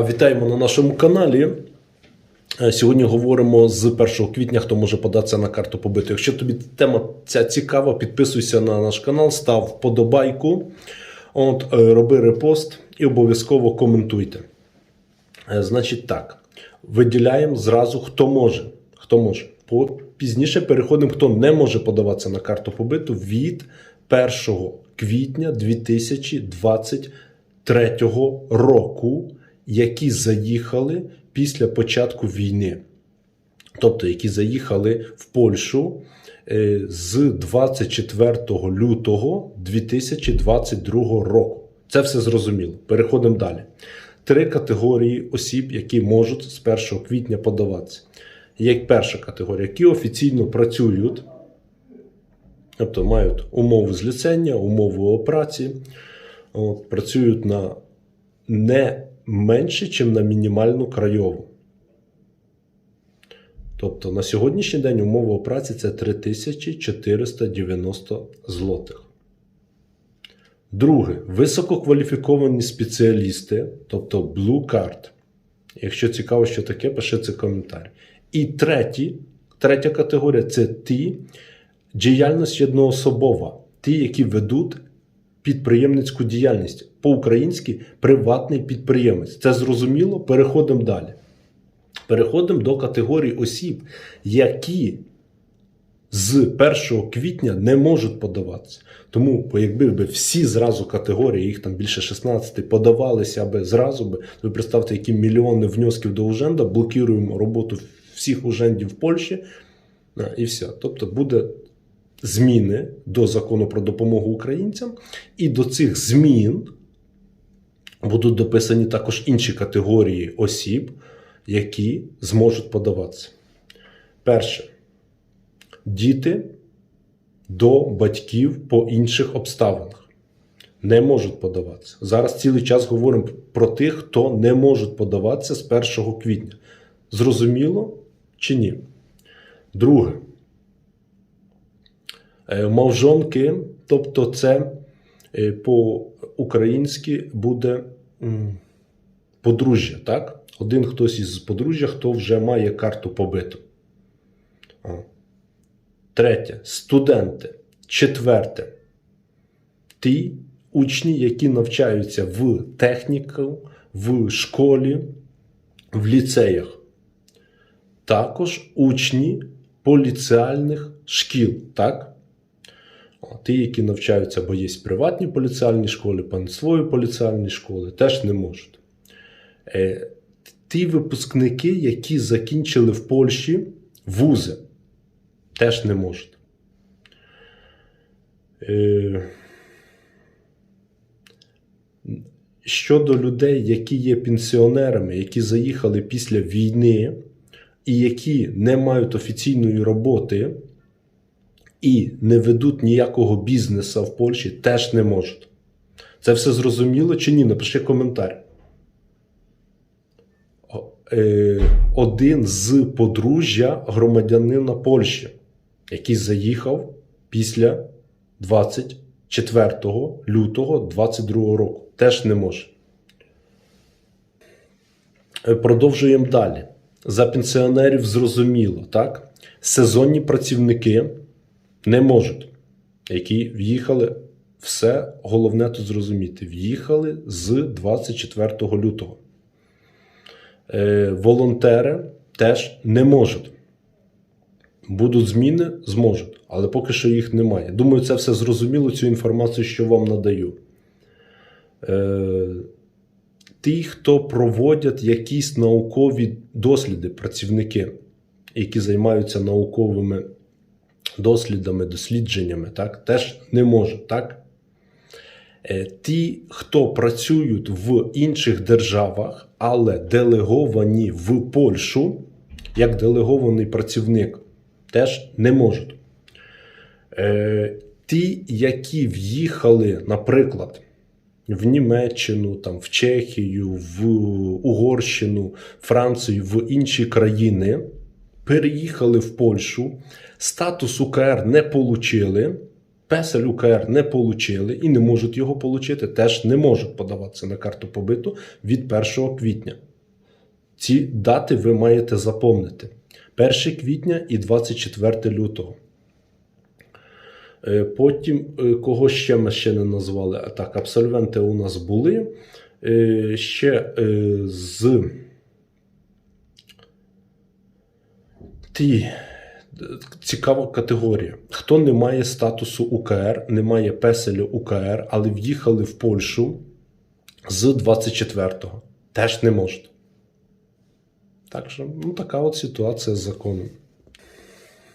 Вітаємо на нашому каналі. Е, Сьогодні говоримо з 1 квітня, хто може податися на карту побиту. Якщо тобі тема ця цікава, підписуйся на наш канал, став вподобайку, от, е, роби репост і обов'язково коментуйте. Е, Значить так, виділяємо зразу, хто може. Хто може. Пізніше переходимо, хто не може подаватися на карту побиту від 1 квітня 2023 року, які заїхали після початку війни. Тобто, які заїхали в Польщу е, з 24 лютого 2022 року. Це все зрозуміло. Переходимо далі. Три категорії осіб, які можуть з 1 квітня подаватися. Як перша категорія, які офіційно працюють, тобто мають умови зліцення, умови праці, от, працюють на не менше, ніж на мінімальну крайову. Тобто на сьогоднішній день умова праці це 3490 злотих. Друге, висококваліфіковані спеціалісти, тобто Blue Card. Якщо цікаво, що таке, пиши коментар. І треті, третя категорія це ті, діяльність одноособова, ті, які ведуть підприємницьку діяльність. По-українськи приватний підприємець. Це зрозуміло? Переходимо далі. Переходимо до категорії осіб, які з 1 квітня не можуть подаватися. Тому, якби би всі зразу категорії, їх там більше 16, подавалися аби зразу би, ви представте, які мільйони внесків до Уженда, блокуємо роботу всіх ужендів в Польщі, і все. Тобто буде зміни до закону про допомогу українцям, і до цих змін будуть дописані також інші категорії осіб, які зможуть подаватися. Перше. Діти до батьків по інших обставинах не можуть подаватися. Зараз цілий час говоримо про тих, хто не можуть подаватися з 1 квітня. Зрозуміло чи ні? Друге. Е, Мовжонки, тобто це е, по-українськи буде подружжя, так? Один хтось із подружжя, хто вже має карту побиту. Третє студенти. Четверте. Ті учні, які навчаються в техніку, в школі, в ліцеях. Також учні поліціальних шкіл. Так? Ті, які навчаються, бо є приватні поліціальні школи, панцевої поліціальні школи, теж не можуть. Е, ті випускники, які закінчили в Польщі вузи, теж не можуть. Е, Щодо людей, які є пенсіонерами, які заїхали після війни і які не мають офіційної роботи і не ведуть ніякого бізнесу в Польщі, теж не можуть. Це все зрозуміло чи ні? Напиши коментар. Е, Один з подружжя громадянина Польщі, який заїхав після 24 лютого 2022 року. Теж не може. Е, Продовжуємо далі. За пенсіонерів зрозуміло, так? Сезонні працівники не можуть, які в'їхали. Все головне тут зрозуміти. В'їхали з 24 лютого. Е, волонтери теж не можуть. Будуть зміни, зможуть, але поки що їх немає. Думаю, це все зрозуміло, цю інформацію, що вам надаю. Е, ті, хто проводять якісь наукові досліди, працівники, які займаються науковими дослідами, дослідженнями, так, теж не можуть. Так? Е, Ті, хто працюють в інших державах, але делеговані в Польщу, як делегований працівник, теж не можуть. Е, Ті, які в'їхали, наприклад, в Німеччину, там, в Чехію, в Угорщину, Францію, в інші країни, переїхали в Польщу, статус УКР не получили, Песель УКР не отримали і не можуть його отримати, теж не можуть подаватися на карту побиту від 1 квітня. Ці дати ви маєте запомнити: 1 квітня і 24 лютого. Е, Потім, е, кого ще ми ще не назвали? А Так, абсолвенти у нас були. Е, Ще з ті е, цікава категорія. Хто не має статусу УКР, не має песелю УКР, але в'їхали в Польщу з 24-го. Теж не можуть. Так що, ну, така от ситуація з законом.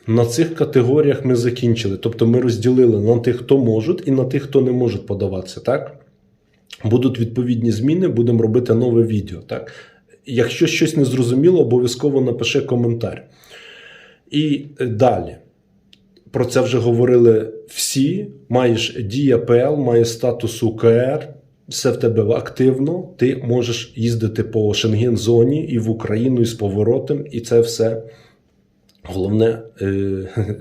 На цих категоріях ми закінчили. Тобто ми розділили на тих, хто можуть, і на тих, хто не може подаватися. Так? Будуть відповідні зміни, будемо робити нове відео. Так? Якщо щось не зрозуміло, обов'язково напиши коментар. І далі. Про це вже говорили всі. Маєш Дія ПЛ, маєш статус УКР, все в тебе активно. Ти можеш їздити по Шенген-зоні і в Україну, і з поворотом, і це все. Головне е,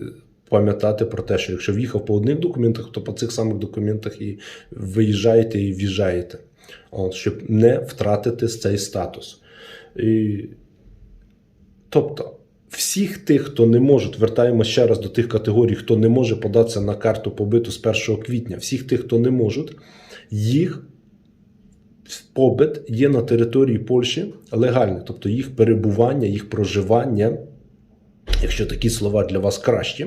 пам'ятати про те, що якщо в'їхав по одних документах, то по цих самих документах і виїжджаєте і в'їжджаєте, щоб не втратити цей статус. І, тобто, всіх тих, хто не може, вертаємо ще раз до тих категорій, хто не може податися на карту побиту з 1 квітня, всіх тих, хто не можуть, їх побит є на території Польщі легальний, тобто їх перебування, їх проживання. Якщо такі слова для вас кращі,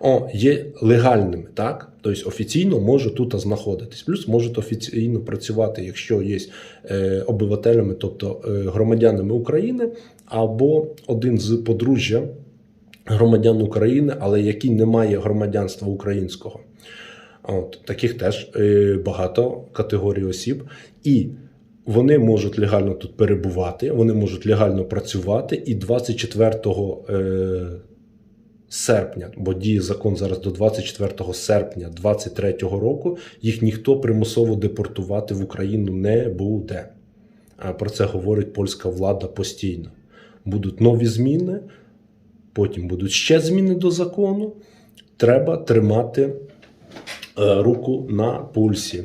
о, є легальними, так? Тобто офіційно може тут знаходитись. Плюс можуть офіційно працювати, якщо є е, обивателями, тобто е, громадянами України, або один з подружжя громадян України, але який не має громадянства українського. От, Таких теж е, багато категорій осіб. І вони можуть легально тут перебувати, вони можуть легально працювати, і 24 е, серпня, бо діє закон зараз до 24 серпня 2023 року, їх ніхто примусово депортувати в Україну не буде. Про це говорить польська влада постійно. Будуть нові зміни, потім будуть ще зміни до закону. Треба тримати е, руку на пульсі.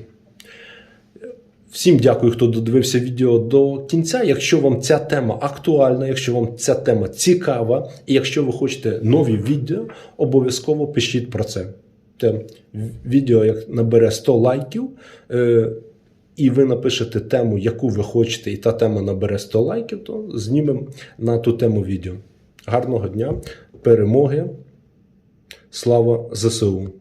Всім дякую, хто додивився відео до кінця. Якщо вам ця тема актуальна, якщо вам ця тема цікава, і якщо ви хочете нові відео, обов'язково пишіть про це. Те відео як набере 100 лайків, е, і ви напишете тему, яку ви хочете, і та тема набере 100 лайків, то знімемо на ту тему відео. Гарного дня, перемоги! Слава ЗСУ!